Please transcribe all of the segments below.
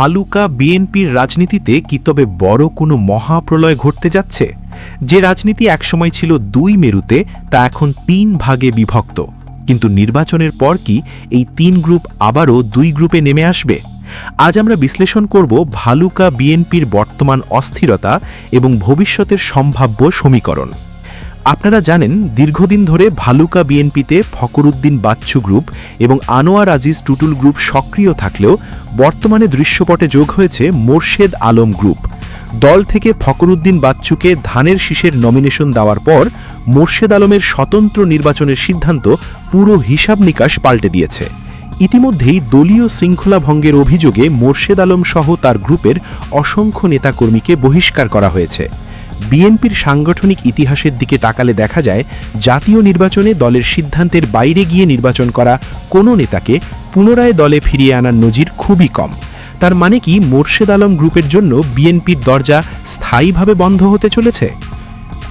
ভালুকা বিএনপির রাজনীতিতে কি তবে বড় কোনো মহাপ্রলয় ঘটতে যাচ্ছে? যে রাজনীতি একসময় ছিল দুই মেরুতে, তা এখন তিন ভাগে বিভক্ত। কিন্তু নির্বাচনের পর কি এই তিন গ্রুপ আবারও দুই গ্রুপে নেমে আসবে? আজ আমরা বিশ্লেষণ করব ভালুকা বিএনপির বর্তমান অস্থিরতা এবং ভবিষ্যতের সম্ভাব্য সমীকরণ। আপনারা জানেন, দীর্ঘদিন ধরে ভালুকা বিএনপিতে ফকরুদ্দিন বাচ্চু গ্রুপ এবং আনোয়ার আজিজ টুটুল গ্রুপ সক্রিয় থাকলেও বর্তমানে দৃশ্যপটে যোগ হয়েছে মোর্শেদ আলম গ্রুপ। দল থেকে ফকরুদ্দিন বাচ্চুকে ধানের শীষের নমিনেশন দেওয়ার পর মোর্শেদ আলমের স্বতন্ত্র নির্বাচনের সিদ্ধান্ত পুরো হিসাব নিকাশ পাল্টে দিয়েছে। ইতিমধ্যেই দলীয় শৃঙ্খলা ভঙ্গের অভিযোগে মোর্শেদ আলম সহ তার গ্রুপের অসংখ্য নেতাকর্মীকে বহিষ্কার করা হয়েছে। বিএনপির সাংগঠনিক ইতিহাসের দিকে তাকালে দেখা যায়, জাতীয় নির্বাচনে দলের সিদ্ধান্তের বাইরে গিয়ে নির্বাচন করা কোনো নেতাকে পুনরায় দলে ফিরিয়ে আনার নজির খুবই কম। তার মানে কি মোর্শেদ আলম গ্রুপের জন্য বিএনপির দরজা স্থায়ীভাবে বন্ধ হতে চলেছে?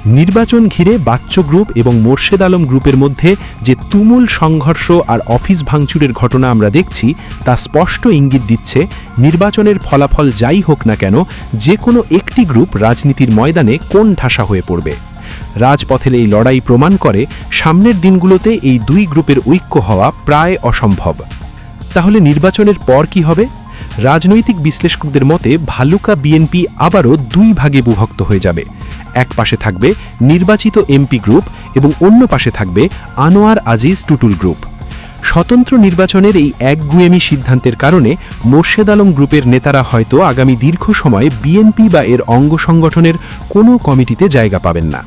নির্বাচন ঘিরে বাচ্চ গ্রুপ এবং মোর্শেদ আলম গ্রুপের মধ্যে যে তুমুল সংঘর্ষ আর অফিস ভাঙচুরের ঘটনা আমরা দেখছি, তা স্পষ্ট ইঙ্গিত দিচ্ছে নির্বাচনের ফলাফল যাই হোক না কেন, যে কোনো একটি গ্রুপ রাজনীতির ময়দানে কোন ঠাসা হয়ে পড়বে। রাজপথের এই লড়াই প্রমাণ করে সামনের দিনগুলোতে এই দুই গ্রুপের ঐক্য হওয়া প্রায় অসম্ভব। তাহলে নির্বাচনের পর কি হবে? রাজনৈতিক বিশ্লেষকদের মতে ভালুকা বিএনপি আবারও দুই ভাগে বিভক্ত হয়ে যাবে। এক পাশে থাকবে নির্বাচিত এমপি গ্রুপ এবং অন্য পাশে থাকবে আনোয়ার আজিজ টুটুল গ্রুপ। স্বতন্ত্র নির্বাচনের এই একগুয়েমি সিদ্ধান্তের কারণে মোর্শেদ আলম গ্রুপের নেতারা হয়তো আগামী দীর্ঘ সময় বিএনপি বা এর অঙ্গ সংগঠনের কোনো কমিটিতে জায়গা পাবেন না।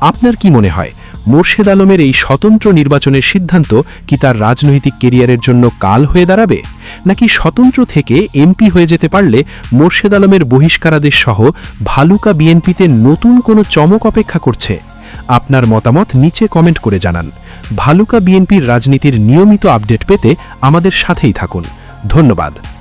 আপনার কি মনে হয়? মোর্শেদ আলমের এই স্বতন্ত্র নির্বাচনের সিদ্ধান্ত কি তার রাজনৈতিক কেরিয়ারের জন্য কাল হয়ে দাঁড়াবে? নাকি স্বতন্ত্র থেকে এমপি হয়ে যেতে পারলে মোর্শেদ আলমের বহিষ্কারাদেশ সহ ভালুকা বিএনপিতে নতুন কোনো চমক অপেক্ষা করছে? আপনার মতামত নিচে কমেন্ট করে জানান। ভালুকা বিএনপির রাজনীতির নিয়মিত আপডেট পেতে আমাদের সাথেই থাকুন। ধন্যবাদ।